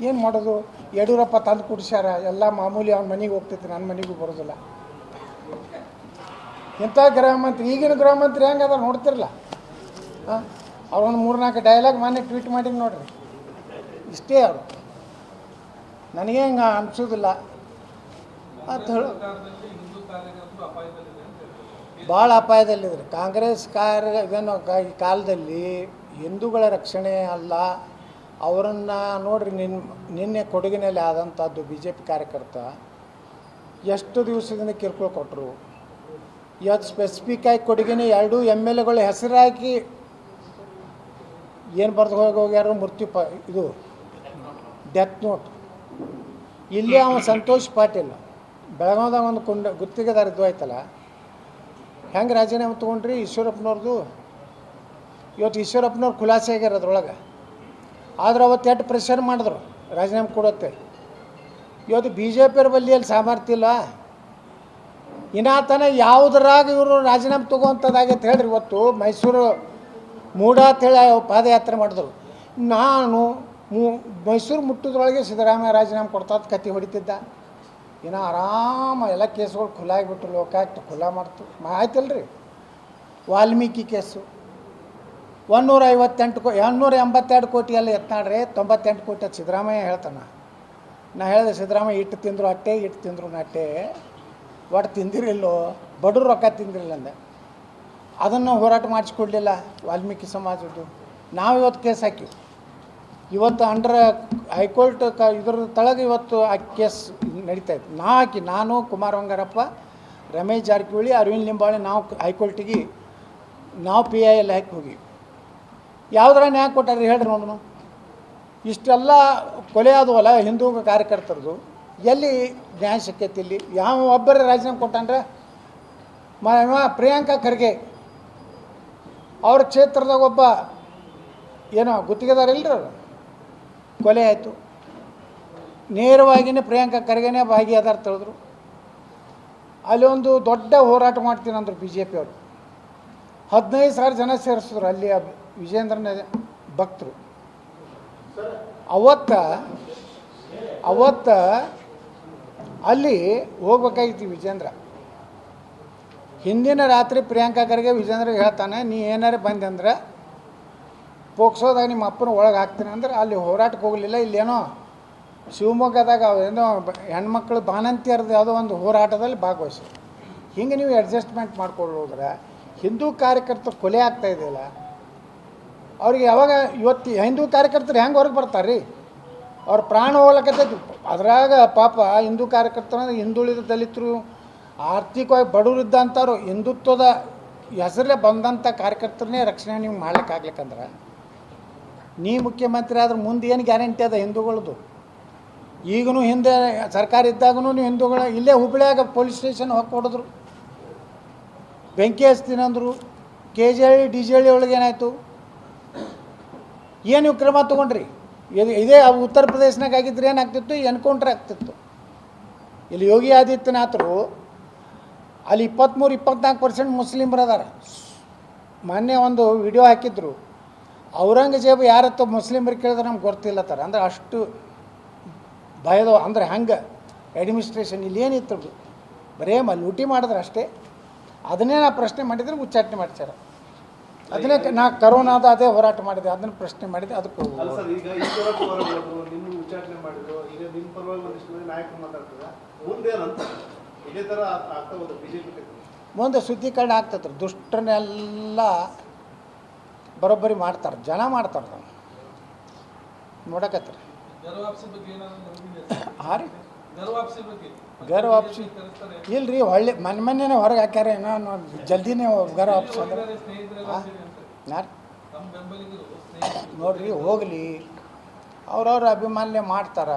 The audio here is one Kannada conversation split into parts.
ಏನು ಮಾಡೋದು? ಯಡಿಯೂರಪ್ಪ ತಂದು ಕುಡಿಸ್ಯಾರ. ಎಲ್ಲ ಮಾಮೂಲಿ ಅವ್ನ ಮನೆಗೆ ಹೋಗ್ತೈತಿ ನನ್ನ ಮನೆಗೂ ಬರೋದಿಲ್ಲ. ಇಂಥ ಗೃಹ ಮಂತ್ರಿ ಈಗಿನ ಗೃಹ ಮಂತ್ರಿ ಹೆಂಗೆ ಅದ ನೋಡ್ತಿರಲ್ಲ ಹಾಂ? ಅವ್ರೊಂದು ಮೂರ್ನಾಲ್ಕು ಡೈಲಾಗ್ ಮೊನ್ನೆ ಟ್ವೀಟ್ ಮಾಡಿ ನೋಡ್ರಿ. ಇಷ್ಟೇ ಅವರು. ನನಗೆ ಹಂಗೆ ಅನಿಸೋದಿಲ್ಲ. ಅಂತ ಹೇಳು. ಭಾಳ ಅಪಾಯದಲ್ಲಿದ್ರು. ಕಾಂಗ್ರೆಸ್ ಕಾರ್ಯ ಈ ಕಾಲದಲ್ಲಿ ಹಿಂದೂಗಳ ರಕ್ಷಣೆ ಅಲ್ಲ ಅವರನ್ನು ನೋಡ್ರಿ ನಿನ್ನ ನಿನ್ನೆ ಕೊಡಗಿನಲ್ಲಿ ಆದಂಥದ್ದು ಬಿ ಜೆ ಪಿ ಕಾರ್ಯಕರ್ತ ಎಷ್ಟು ದಿವಸದಿಂದ ಕಿರುಕುಳ ಕೊಟ್ಟರು ಇವತ್ತು ಸ್ಪೆಸಿಫಿಕ್ ಆಗಿ ಕೊಡಗಿನ ಎರಡು ಎಂ ಎಲ್ ಎಗಳ ಹೆಸರು ಹಾಕಿ ಏನು ಬರೆದು ಹೋಗಿ ಹೋಗ್ಯಾರು ಮೃತ್ಯು ಪ, ಇದು ಡೆತ್ ನೋಟ್ ಇಲ್ಲಿ ಅವನು ಸಂತೋಷ್ ಪಾಟೀಲ್. ಬೆಳಗಾವ್ದಾಗ ಒಂದು ಕುಂಡ, ಗುತ್ತಿಗೆದಾರ ಇದು ಆಯ್ತಲ್ಲ? ಹೆಂಗೆ ರಾಜೀನಾಮೆ ತೊಗೊಂಡ್ರಿ ಈಶ್ವರಪ್ಪನವ್ರದ್ದು ಇವತ್ತು ಈಶ್ವರಪ್ಪನವ್ರು ಖುಲಾಸೆ ಆಗ್ಯಾರ ಅದ್ರೊಳಗೆ. ಆದ್ರೆ ಅವತ್ತು ಎಷ್ಟು ಪ್ರೆಷರ್ ಮಾಡಿದ್ರು? ರಾಜೀನಾಮೆ ಕೊಡುತ್ತೆ. ಇವತ್ತು ಬಿ ಜೆ ಪಿಯವ್ರ ಬಲ್ಲಿಯಲ್ಲಿ ಸಾಮರ್ಥ್ಯ ಇಲ್ಲ. ಇನ್ನಾತನ ಯಾವುದ್ರಾಗ ಇವರು ರಾಜೀನಾಮೆ ತೊಗೋಂಥದ್ದಾಗೈತೆ ಹೇಳ್ರಿ ಇವತ್ತು ಮೈಸೂರು ಮೂಡ ಅಂತೇಳಿ ಪಾದಯಾತ್ರೆ ಮಾಡಿದ್ರು. ನಾನು ಮು, ಮೈಸೂರು ಮುಟ್ಟೋದ್ರೊಳಗೆ ಸಿದ್ದರಾಮಯ್ಯ ರಾಜೀನಾಮೆ ಕೊಡ್ತಾ ಕತ್ತಿ ಹೊಡಿತಿದ್ದ. ಇನ್ನು ಆರಾಮ ಎಲ್ಲ ಕೇಸ್ಗಳು ಖುಲ್ಲಾ ಆಗಿಬಿಟ್ಟು ಲೋಕಾಯುಕ್ತ ಖುಲ್ಲಾ ಮಾಡ್ತು. ಆಯ್ತಲ್ರಿ? ವಾಲ್ಮೀಕಿ ಕೇಸು. ಒಂದೂರ ಐವತ್ತೆಂಟು ಕೋ ಎರಡುನೂರ ಎಂಬತ್ತೆರಡು ಕೋಟಿಯಲ್ಲಿ ಎತ್ನಾಡ್ರಿ, ತೊಂಬತ್ತೆಂಟು ಕೋಟಿ ಅದು ಸಿದ್ದರಾಮಯ್ಯ ಹೇಳ್ತಾನೆ. ನಾ ಹೇಳಿದೆ, ಸಿದ್ದರಾಮಯ್ಯ ಇಟ್ಟು ತಿಂದರು ಅಟ್ಟೆ, ಇಟ್ಟು ತಿಂದರು ನಟ್ಟೆ. ಒಟ್ಟು ತಿಂದಿರಿಲ್ಲೋ ಬಡವ್ರು ರೊಕ್ಕ ತಿಂದಿರಲಿಲ್ಲ ಅಂದೆ. ಅದನ್ನು ಹೋರಾಟ ಮಾಡಿಸ್ಕೊಡ್ಲಿಲ್ಲ ವಾಲ್ಮೀಕಿ ಸಮಾಜದ್ದು. ನಾವು ಇವತ್ತು ಕೇಸ್ ಹಾಕಿವಿ. ಇವತ್ತು ಅಂಡರ್ ಹೈಕೋರ್ಟ್ ಕ ಇದ್ರ ತಳಗೆ ಇವತ್ತು ಆ ಕೇಸ್ ನಡೀತಾ ಇತ್ತು. ನಾ ಹಾಕಿ, ನಾನು, ಕುಮಾರ್ ವಂಗಾರಪ್ಪ, ರಮೇಶ್ ಜಾರಕಿಹೊಳಿ, ಅರವಿಂದ್ ಲಿಂಬಾವಳಿ, ನಾವು ಹೈಕೋರ್ಟಿಗೆ, ನಾವು ಪಿ ಐ ಎಲ್ ಹಾಕಿ ಹೋಗಿ ಯಾವುದ್ರ ನ್ಯಾಯ ಕೊಟ್ಟಾರ್ರಿ ಹೇಳ್ರಿ ನೋಡೋಣ ಇಷ್ಟೆಲ್ಲ ಕೊಲೆ ಆದವಲ್ಲ ಹಿಂದೂ ಕಾರ್ಯಕರ್ತರದು, ಎಲ್ಲಿ ನ್ಯಾಯ ಸಿಕ್ಕೈತಿ ಇಲ್ಲಿ? ಯಾವ ಒಬ್ಬರ ರಾಜೀನಾಮೆ ಕೊಟ್ಟಂದ್ರೆ ಮ ಪ್ರಿಯಾಂಕಾ ಖರ್ಗೆ ಅವ್ರ ಕ್ಷೇತ್ರದಾಗ ಒಬ್ಬ ಏನೋ ಗುತ್ತಿಗೆದಾರ ಇಲ್ರಿ ಅವರು? ಕೊಲೆ ಆಯಿತು. ನೇರವಾಗಿಯೇ ಪ್ರಿಯಾಂಕಾ ಖರ್ಗೆನೇ ಭಾಗಿಯಾದಾರ ತಿಳಿದ್ರು ಅಲ್ಲಿ ಒಂದು ದೊಡ್ಡ ಹೋರಾಟ ಮಾಡ್ತೀನಿ ಅಂದರು ಬಿ ಜೆ ಪಿಯವರು ಹದಿನೈದು ಸಾವಿರ ಜನ ಸೇರಿಸಿದ್ರು. ಅಲ್ಲಿ ವಿಜೇಂದ್ರನ ಭಕ್ತರು. ಅವತ್ತ ಅವತ್ತ ಅಲ್ಲಿ ಹೋಗ್ಬೇಕಾಗಿತ್ತು ವಿಜೇಂದ್ರ ಹಿಂದಿನ ರಾತ್ರಿ ಪ್ರಿಯಾಂಕಾ ಖರ್ಗೆ ವಿಜೇಂದ್ರ ಹೇಳ್ತಾನೆ, ನೀ ಏನಾರು ಬಂದೆ ಅಂದ್ರೆ ಪೋಕ್ಸೋದಾಗ ನಿಮ್ಮ ಅಪ್ಪನ ಒಳಗೆ ಹಾಕ್ತೀನಿ ಅಂದ್ರೆ ಅಲ್ಲಿ ಹೋರಾಟಕ್ಕೆ ಹೋಗಲಿಲ್ಲ, ಇಲ್ಲೇನೋ ಶಿವಮೊಗ್ಗದಾಗ ಏನೋ ಹೆಣ್ಮಕ್ಳು ಬಾಣಂತಿಯರ್ದು ಯಾವುದೋ ಒಂದು ಹೋರಾಟದಲ್ಲಿ ಭಾಗವಹಿಸಿ ಹಿಂಗೆ ನೀವು ಅಡ್ಜಸ್ಟ್ಮೆಂಟ್ ಮಾಡ್ಕೊಂಡು ಹೋದ್ರೆ ಹಿಂದೂ ಕಾರ್ಯಕರ್ತರು ಕೊಲೆ ಆಗ್ತಾ ಇದೆಯಲ್ಲ, ಅವ್ರಿಗೆ ಯಾವಾಗ ಇವತ್ತು ಹಿಂದೂ ಕಾರ್ಯಕರ್ತರು ಹೆಂಗೆ ಹೊರಗೆ ಬರ್ತಾರೆ ರೀ ಅವ್ರ ಪ್ರಾಣ ಹೋಗ್ಲಕ್ಕತ್ತೈತಿ ಅದ್ರಾಗ ಪಾಪ ಹಿಂದೂ ಕಾರ್ಯಕರ್ತರ ಹಿಂದುಳಿದ ದಲಿತರು, ಆರ್ಥಿಕವಾಗಿ ಬಡವರಿದ್ದಂಥವ್ರು ಹಿಂದುತ್ವದ ಹೆಸರಲ್ಲೇ ಬಂದಂಥ ಕಾರ್ಯಕರ್ತರನ್ನೇ ರಕ್ಷಣೆ ನೀವು ಮಾಡ್ಲಿಕ್ಕಾಗ್ಲಿಕ್ಕಂದ್ರೆ ನೀ ಮುಖ್ಯಮಂತ್ರಿ ಆದ್ರೆ ಮುಂದೆ ಏನು ಗ್ಯಾರಂಟಿ ಅದ ಹಿಂದೂಗಳದು? ಈಗಲೂ ಹಿಂದೆ ಸರ್ಕಾರ ಇದ್ದಾಗೂ ಹಿಂದೂಗಳ ಇಲ್ಲೇ ಹುಬ್ಬಳ್ಳಿಯಾಗ ಪೊಲೀಸ್ ಸ್ಟೇಷನ್ ಹೋಗಿ ಕೊಡಿದ್ರು. ಬೆಂಕಿ ಹಚ್ತೀನಿ ಅಂದರು K G Halli D G Halli ಒಳಗೆ ಏನಾಯಿತು? ಏನು ಕ್ರಮ ತೊಗೊಂಡ್ರಿ? ಇದು ಇದೇ ಉತ್ತರ ಪ್ರದೇಶನಾಗ ಆಗಿದ್ರೆ ಏನಾಗ್ತಿತ್ತು? ಎನ್ಕೌಂಟ್ರ್ ಆಗ್ತಿತ್ತು. ಇಲ್ಲಿ ಯೋಗಿ ಆದಿತ್ಯನಾಥರು, ಅಲ್ಲಿ ಇಪ್ಪತ್ತ್ಮೂರು ಇಪ್ಪತ್ನಾಲ್ಕು ಪರ್ಸೆಂಟ್ ಮುಸ್ಲಿಮ್ರು ಅದಾರ ಮೊನ್ನೆ ಒಂದು ವಿಡಿಯೋ ಹಾಕಿದ್ರು. ಔರಂಗಜೇಬ್ ಯಾರತ್ತ ಮುಸ್ಲಿಮ್ರಿಗೆ ಕೇಳಿದ್ರೆ ನಮ್ಗೆ ಗೊತ್ತಿಲ್ಲತ್ತಾರ ಅಂದ್ರೆ ಅಷ್ಟು ಭಯದ, ಅಂದ್ರೆ ಹಂಗೆ ಅಡ್ಮಿನಿಸ್ಟ್ರೇಷನ್ ಇಲ್ಲಿ ಏನಿತ್ತು? ಬರೇ ಮ ಲೂಟಿ ಮಾಡಿದ್ರೆ ಅಷ್ಟೇ. ಅದನ್ನೇ ನಾ ಪ್ರಶ್ನೆ ಮಾಡಿದ್ರೆ ಉಚ್ಚಾಟನೆ ಮಾಡ್ತಾರೆ ಅದನ್ನೇ ಕ- ನಾ ಕರೋನಾದ ಅದೇ ಹೋರಾಟ ಮಾಡಿದೆ ಅದನ್ನು ಪ್ರಶ್ನೆ ಮಾಡಿದೆ ಅದಕ್ಕೆ ಅಲ್ಲ ಸರ್ ಈಗ ಈಶ್ವರಪ್ಪ ಅವರು ಹೇಳಿದ್ರು, ನಿಮ್ಮ ಉಚ್ಚಾಟನೆ ಮಾಡಿದ್ರು ಈಗ ನಿಮ್ಮ ಪರವಾಗಿ ನಾಯಕರು ಮಾತಾಡ್ತಾರೆ ಮುಂದೆ ಶುದ್ಧೀಕರಣ ಆಗ್ತದ್ರ ದುಷ್ಟನೆಲ್ಲ ದುಷ್ಟರನ್ನೆಲ್ಲ ಬರೋಬ್ಬರಿ ಮಾಡ್ತಾರೆ ಜನ ಮಾಡ್ತಾರೆ ನೋಡಕತ್ತಾರೆ. ನೋಡಕತ್ರಿ ಹಾಂ ರೀ. ಗರ್ ವಾಪಸಿ ಇಲ್ರಿ ಒಳ್ಳೆ ಮನೆ ಮೊನ್ನೆನೇ ಹೊರಗೆ ಹಾಕ್ಯಾರ ಏನೋ ಜಲ್ದಿನೇ ಗರ್ ವಾಪಸ್ ಯಾರು? ನೋಡ್ರಿ ಹೋಗಲಿ. ಅವ್ರವ್ರ ಅಭಿಮಾನ್ಯ ಮಾಡ್ತಾರ.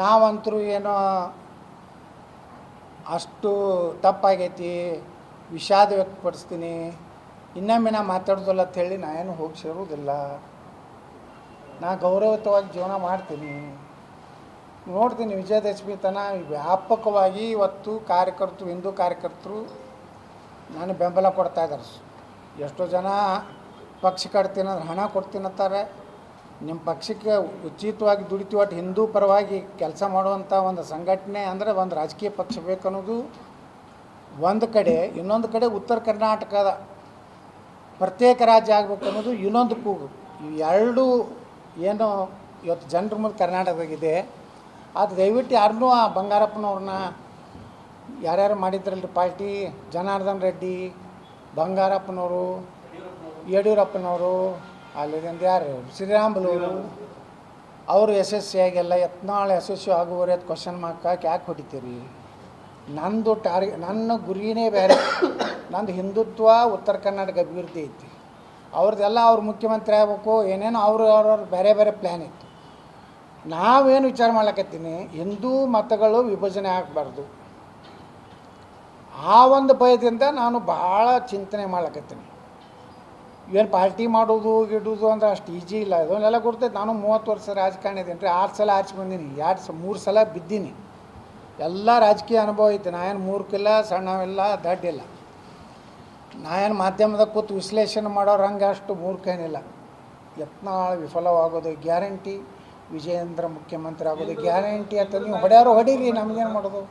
ನಾವಂತರೂ ಏನೋ ಅಷ್ಟು ತಪ್ಪಾಗೈತಿ ವಿಷಾದ ವ್ಯಕ್ತಪಡಿಸ್ತೀನಿ ಇನ್ನೊಮ್ಮೆ ನಾ ಮಾತಾಡೋದಿಲ್ಲ ಅಂತ ಹೇಳಿ ನಾ ಏನು ಹೋಗಿ ಸೇರೋದಿಲ್ಲ ನಾ ಗೌರವಯುತವಾಗಿ ಜೀವನ ಮಾಡ್ತೀನಿ. ನೋಡ್ತೀನಿ ವಿಜಯದಶಮಿ ತನ ವ್ಯಾಪಕವಾಗಿ ಇವತ್ತು ಕಾರ್ಯಕರ್ತರು, ಹಿಂದೂ ಕಾರ್ಯಕರ್ತರು ನಾನು ಬೆಂಬಲ ಕೊಡ್ತಾ ಇದ್ದಾರೆ. ಎಷ್ಟೋ ಜನ ಪಕ್ಷ ಕಟ್ತೀನಿ ಅಂದ್ರೆ ಹಣ ಕೊಡ್ತೀನಿ ಅಂತಾರೆ. ನಿಮ್ಮ ಪಕ್ಷಕ್ಕೆ ಉಚಿತವಾಗಿ ದುಡಿತೀವಿ, ಒಟ್ಟು ಹಿಂದೂ ಪರವಾಗಿ ಕೆಲಸ ಮಾಡುವಂಥ ಒಂದು ಸಂಘಟನೆ ಅಂದರೆ ಒಂದು ರಾಜಕೀಯ ಪಕ್ಷ ಬೇಕನ್ನೋದು ಒಂದು ಕಡೆ. ಇನ್ನೊಂದು ಕಡೆ ಉತ್ತರ ಕರ್ನಾಟಕದ ಪ್ರತ್ಯೇಕ ರಾಜ್ಯ ಆಗಬೇಕು ಅನ್ನೋದು ಇನ್ನೊಂದು ಕೂಗು. ಎರಡೂ ಏನು ಇವತ್ತು ಜನರ ಮುಂದೆ ಕರ್ನಾಟಕದಾಗಿದೆ. ಅದು ದಯವಿಟ್ಟು ಯಾರನ್ನೂ ಆ ಬಂಗಾರಪ್ಪನವ್ರನ್ನ ಯಾರ್ಯಾರು ಮಾಡಿದ್ರಲ್ರಿ ಪಾರ್ಟಿ? ಜನಾರ್ದನ್ ರೆಡ್ಡಿ, ಬಂಗಾರಪ್ಪನವರು, ಯಡಿಯೂರಪ್ಪನವರು, ಅಲ್ಲಿಂದ ಯಾರು? ಶ್ರೀರಾಮುಲು. ಅವರು ಯಶಸ್ವಿಯಾಗೆಲ್ಲ ಯತ್ನಾಳ್ ಯಶಸ್ವಿ ಆಗುವವರೆ ಅದು ಕ್ವಶನ್ ಮಾರ್ಕ್ ಯಾಕೆ ಹೊಡಿತೀರಿ? ನಂದು ಟಾರ್ಗೆ ನನ್ನ ಗುರಿನೇ ಬೇರೆ. ನಂದು ಹಿಂದುತ್ವ ಉತ್ತರ ಕರ್ನಾಟಕ ಅಭಿವೃದ್ಧಿ ಐತಿ. ಅವ್ರದ್ದೆಲ್ಲ ಅವ್ರ ಮುಖ್ಯಮಂತ್ರಿ ಆಗಬೇಕು, ಏನೇನೋ ಅವರು ಅವ್ರವ್ರ ಬೇರೆ ಬೇರೆ ಪ್ಲ್ಯಾನ್ ಇತ್ತು. ನಾವೇನು ವಿಚಾರ ಮಾಡ್ಲಕತ್ತೀನಿ? ಹಿಂದೂ ಮತಗಳು ವಿಭಜನೆ ಆಗಬಾರ್ದು. ಆ ಒಂದು ಭಯದಿಂದ ನಾನು ಭಾಳ ಚಿಂತನೆ ಮಾಡ್ಲಕತ್ತೀನಿ. ಏನು ಪಾರ್ಟಿ ಮಾಡೋದು, ಗಿಡೋದು ಅಂದ್ರೆ ಅಷ್ಟು ಈಜಿ ಇಲ್ಲ. ಅದನ್ನೆಲ್ಲ ಕೊಡ್ತೈತೆ ನಾನು ಮೂವತ್ತು ವರ್ಷ ರಾಜಕಾರಣಿ ಇದ್ದೀನಿ. ರೀ, ಆರು ಸಲ ಆಚೆ ಬಂದೀನಿ. ಎರಡು ಸ, ಮೂರು ಸಲ ಬಿದ್ದೀನಿ. ಎಲ್ಲ ರಾಜಕೀಯ ಅನುಭವ ಐತೆ. ನಾ ಏನು ಮೂರ್ಖಿಲ್ಲ, ಸಣ್ಣವಿಲ್ಲ, ದಡ್ಡಿಲ್ಲ. ನಾ ಏನು ಮಾಧ್ಯಮದಾಗ ಕೂತು ವಿಶ್ಲೇಷಣೆ ಮಾಡೋರು ಹಂಗೆ ಅಷ್ಟು ಮೂರ್ಖೇನಿಲ್ಲ. ಯತ್ನ ವಿಫಲವಾಗೋದು ಗ್ಯಾರಂಟಿ. ವಿಜಯೇಂದ್ರ ಮುಖ್ಯಮಂತ್ರಿ ಆಗೋದು ಗ್ಯಾರಂಟಿ ಅಂತ ನೀವು ಹೊಡೆಯಾರು ಹೊಡೀರಿ ನಮ್ಗೇನು ಮಾಡೋದು?